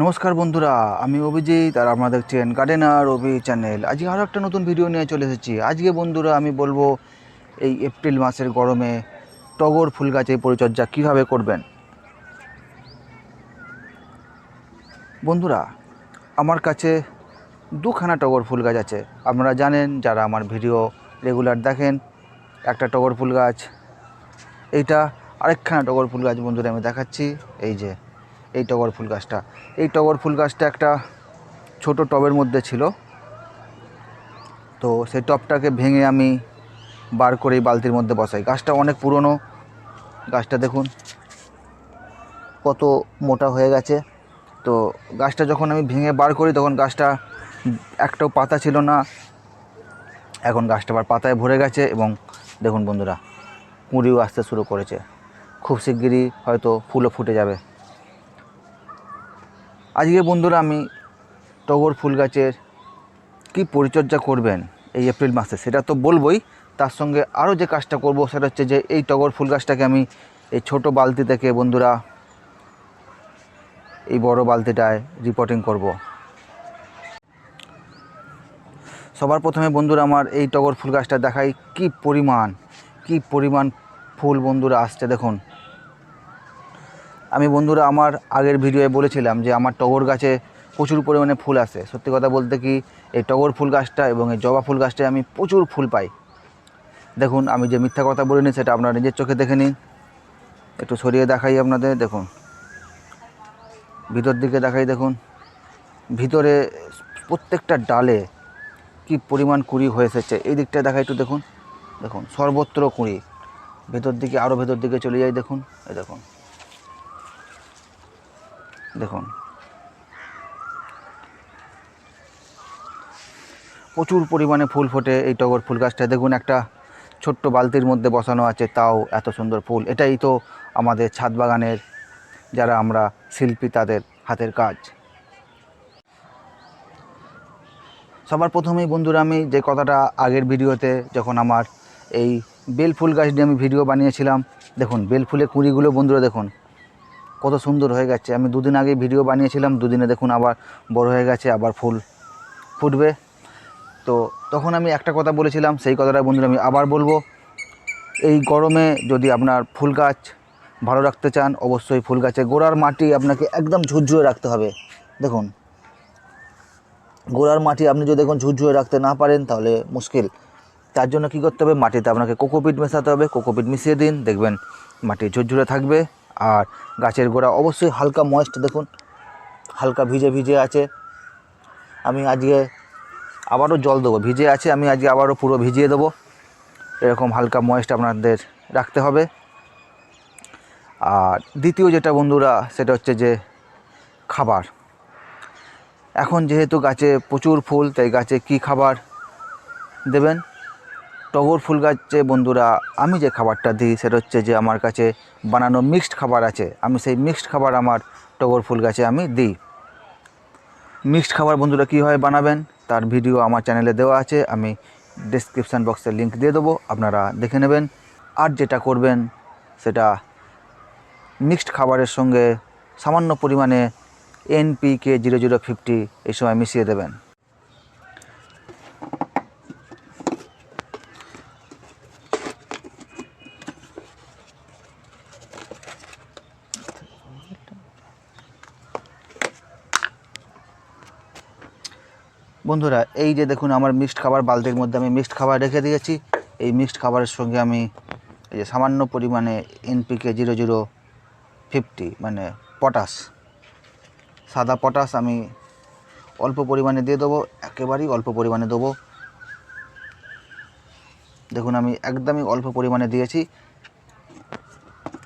নমস্কার বন্ধুরা, আমি অভিজিৎ আর আপনারা দেখছেন গার্ডেনার অভি চ্যানেল আজকে আরও একটা নতুন ভিডিও নিয়ে চলে এসেছি। আজকে বন্ধুরা, আমি বলব এই এপ্রিল মাসের গরমে টগর ফুল গাছের পরিচর্যা কীভাবে করবেন? বন্ধুরা, আমার কাছে দুখানা টগর ফুল গাছ আছে। আপনারা জানেন, যারা আমার ভিডিও রেগুলার দেখেন, একটা টগর ফুল গাছ, এইটা আরেকখানা টগর ফুল গাছ বন্ধুরা আমি দেখাচ্ছি। এই যে এই টগর ফুল গাছটা। এই টগর ফুল গাছটা একটা ছোট টবের মধ্যে ছিল। তো সেই টবটাকে ভেঙে আমি বার করে এই বালতির মধ্যে বসাই। গাছটা অনেক পুরনো। গাছটা দেখুন, কত মোটা হয়ে গেছে। তো গাছটা যখন আমি ভেঙে বার করি, তখন গাছটা একটাও পাতা ছিল না। এখন গাছটা আবার পাতায় ভরে গেছে এবং দেখুন বন্ধুরা কুঁড়িও আসতে শুরু করেছে। খুব শিগগিরই হয়তো ফুলও ফুটে যাবে। আজকে বন্ধুরা আমি টগর ফুল গাছের কী পরিচর্যা করবেন এই এপ্রিল মাসে সেটা তো বলবোই। তার সঙ্গে আরও যে কাজটা করব সেটা হচ্ছে যে এই টগর ফুল গাছটাকে আমি এই ছোট বালতি থেকে বন্ধুরা এই বড় বালতিটায় রিপোর্টিং করব। সবার প্রথমে বন্ধুরা আমার এই টগর ফুল গাছটা দেখাই কি পরিমাণ কি পরিমাণ ফুল বন্ধুরা আসছে দেখুন। আমি বন্ধুরা আমার আগের ভিডিওয়ে বলেছিলাম যে আমার টগর গাছে প্রচুর পরিমাণে ফুল আসে। সত্যি কথা বলতে কি, এই টগর ফুল গাছটা এবং এই জবা ফুল গাছটায় আমি প্রচুর ফুল পাই। দেখুন, আমি যে মিথ্যা কথা বলিনি, সেটা আপনারা নিজের চোখে দেখে নিন। একটু সরিয়ে দেখাই আপনাদের, দেখুন। ভিতর দিকে দেখাই, দেখুন। ভিতরে প্রত্যেকটা ডালে কি পরিমাণ কুড়ি হয়ে এসেছে। এই দিকটা দেখাই একটু দেখুন। দেখুন, সর্বত্র কুড়ি। ভেতর দিকে আরও ভেতর দিকে চলে যাই, দেখুন। এই দেখুন। দেখুন। প্রচুর পরিমাণে ফুল ফোটে এই টগর ফুল গাছটা দেখুন একটা ছোট্ট বালতির মধ্যে বসানো আছে, তাও এত সুন্দর ফুল। এটাই তো আমাদের ছাদ বাগানের, যারা আমরা শিল্পী, তাদের হাতের কাজ। সবার প্রথমেই বন্ধুরা, আমি যে কথাটা আগের ভিডিওতে, যখন আমার এই বেল ফুল গাছ নিয়ে আমি ভিডিও বানিয়েছিলাম, দেখুন, বেল ফুলের কুঁড়িগুলো বন্ধুরা দেখুন কত সুন্দর হয়ে গেছে। আমি দুদিন আগে ভিডিও বানিয়েছিলাম, দুদিনে দেখুন আবার বড় হয়ে গেছে, আবার ফুল ফুটবে। তো তখন আমি একটা কথা বলেছিলাম, সেই কথাটা বন্ধুরা আমি আবার বলব। এই গরমে যদি আপনার ফুল গাছ ভালো রাখতে চান, অবশ্যই ফুল গাছে গোড়ার মাটি আপনাকে একদম ঝুরঝুরে রাখতে হবে। দেখুন, গোড়ার মাটি আপনি যদি দেখুন ঝুরঝুরে রাখতে না পারেন, তাহলে মুশকিল। তার জন্য কী করতে হবে? মাটিতে আপনাকে কোকোপিট মেশাতে হবে, কোকোপিট মিশিয়ে দিন, দেখবেন মাটি ঝুরঝুরে থাকবে। আর গাছের গোড়া অবশ্যই হালকা ময়েস্ট দেখুন, হালকা ভিজে ভিজে আছে। আমি আজকে আবারও জল দেবো, ভিজে আছে, আমি আজকে আবারও পুরো ভিজিয়ে দেবো। এরকম হালকা ময়েস্ট আপনাদের রাখতে হবে। আর দ্বিতীয় যেটা বন্ধুরা, সেটা হচ্ছে যে খাবার। এখন যেহেতু গাছে প্রচুর ফুল, তাই গাছে কি খাবার দেবেন? টগর ফুল গাছে বন্ধুরা, আমি যে খাবারটা দিই সেটা হচ্ছে যে আমার কাছে বানানো মিক্সড খাবার আছে। আমি সেই মিক্সড খাবার আমার টগর ফুল গাছে আমি দিই। মিক্সড খাবার বন্ধুরা কীভাবে বানাবেন তার ভিডিও আমার চ্যানেলে দেওয়া আছে, আমি ডিসক্রিপশান বক্সে লিঙ্ক দিয়ে দেবো, আপনারা দেখে নেবেন। আর যেটা করবেন সেটা মিক্সড খাবারের সঙ্গে সামান্য পরিমাণে এনপিকে জিরো জিরো ফিফটি এই সময় মিশিয়ে দেবেন। বন্ধুরা, এই যে দেখুন আমার মিক্সড খাবার বালতির মধ্যে আমি মিক্সড খাবার রেখে দিয়েছি। এই মিক্সড খাবারের সঙ্গে আমি এই যে সামান্য পরিমাণে এনপিকে জিরো জিরো ফিফটি মানে পটাশ, সাদা পটাশ আমি অল্প পরিমাণে দিয়ে দেবো, একেবারেই অল্প পরিমাণে দেবো। দেখুন আমি একদমই অল্প পরিমাণে দিয়েছি।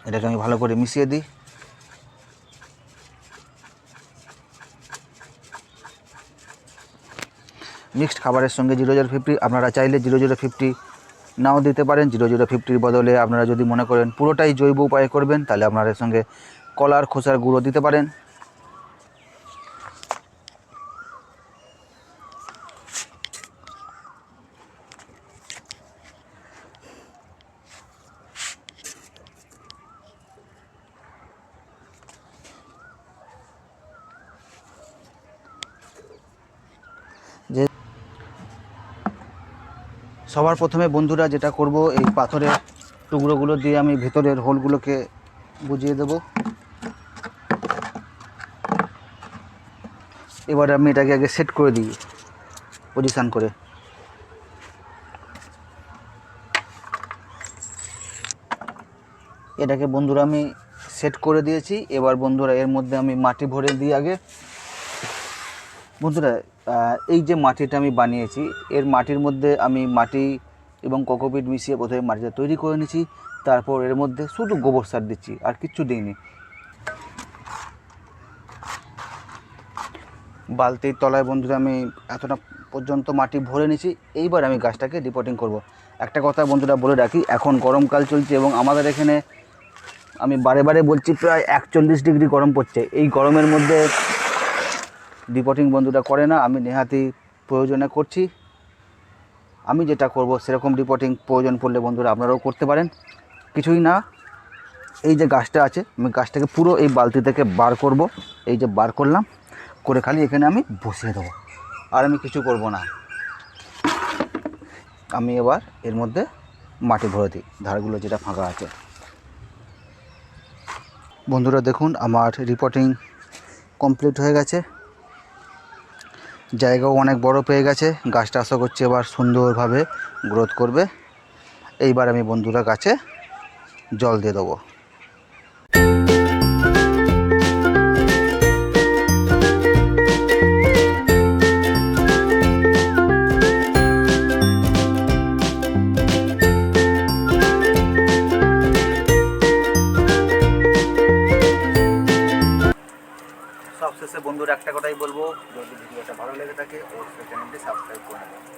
এটাকে আমি ভালো করে মিশিয়ে দিই। মিক্সড খাবারের সঙ্গে জিরো জিরো ফিফটি আপনারা চাইলে জিরো জিরো ফিফটি নাও দিতে পারেন। জিরো জিরো ফিফটির বদলে আপনারা যদি মনে করেন পুরোটাই জৈব উপায় করবেন, তাহলে আপনারা সঙ্গে কলার খোসার গুঁড়ো দিতে পারেন। সবার প্রথমে বন্ধুরা যেটা করব, এই পাথরের টুকরোগুলো দিয়ে আমি ভেতরের হোলগুলোকে বুঝিয়ে দেব। এবার আমি এটাকে আগে সেট করে দিই, পজিশান করে। এটাকে বন্ধুরা আমি সেট করে দিয়েছি, এবার বন্ধুরা এর মধ্যে আমি মাটি ভরে দিই আগে। বন্ধুরা এই যে মাটিটা আমি বানিয়েছি, এর মাটির মধ্যে আমি মাটি এবং কোকোপিট মিশিয়ে প্রথমে মাটিটা তৈরি করে নিয়েছি, তারপর এর মধ্যে শুধু গোবর সার দিচ্ছি, আর কিচ্ছু দিইনি বালতির তলায় বন্ধুরা আমি এতটা পর্যন্ত মাটি ভরে নিয়েছি, এইবার আমি গাছটাকে রিপোর্টিং করব। একটা কথা বন্ধুরা বলে রাখি, এখন গরমকাল চলছে এবং আমাদের এখানে আমি বারে বারে বলছি, প্রায় একচল্লিশ ডিগ্রি গরম পড়ছে এই গরমের মধ্যে রিপোর্টিং বন্ধুরা করে না, আমি নেহাতি প্রয়োজনে করছি। আমি যেটা করব সেরকম রিপোর্টিং প্রয়োজন পড়লে বন্ধুরা আপনারাও করতে পারেন। কিছুই না, এই যে গাছটা আছে, আমি গাছটাকে পুরো এই বালতি থেকে বার করব, এই যে বার করলাম, করে খালি এখানে আমি বসিয়ে দেবো। আর আমি কিছু করব না। আমি এবার এর মধ্যে মাটি ভরে দিই, ধারগুলো যেটা ফাঁকা আছে। বন্ধুরা দেখুন, আমার রিপোর্টিং কমপ্লিট হয়ে গেছে। জায়গাও অনেক বড় পেয়ে গেছে। গাছটা আশা করছি এবার সুন্দরভাবে গ্রোথ করবে। এইবার আমি বন্ধুরা গাছে জল দিয়ে দেবো। সবশেষে বন্ধুরা একটা কথাই বলব, যদি ভিডিওটা ভালো লেগে থাকে, অবশ্যই চ্যানেলটি সাবস্ক্রাইব করে নেবেন।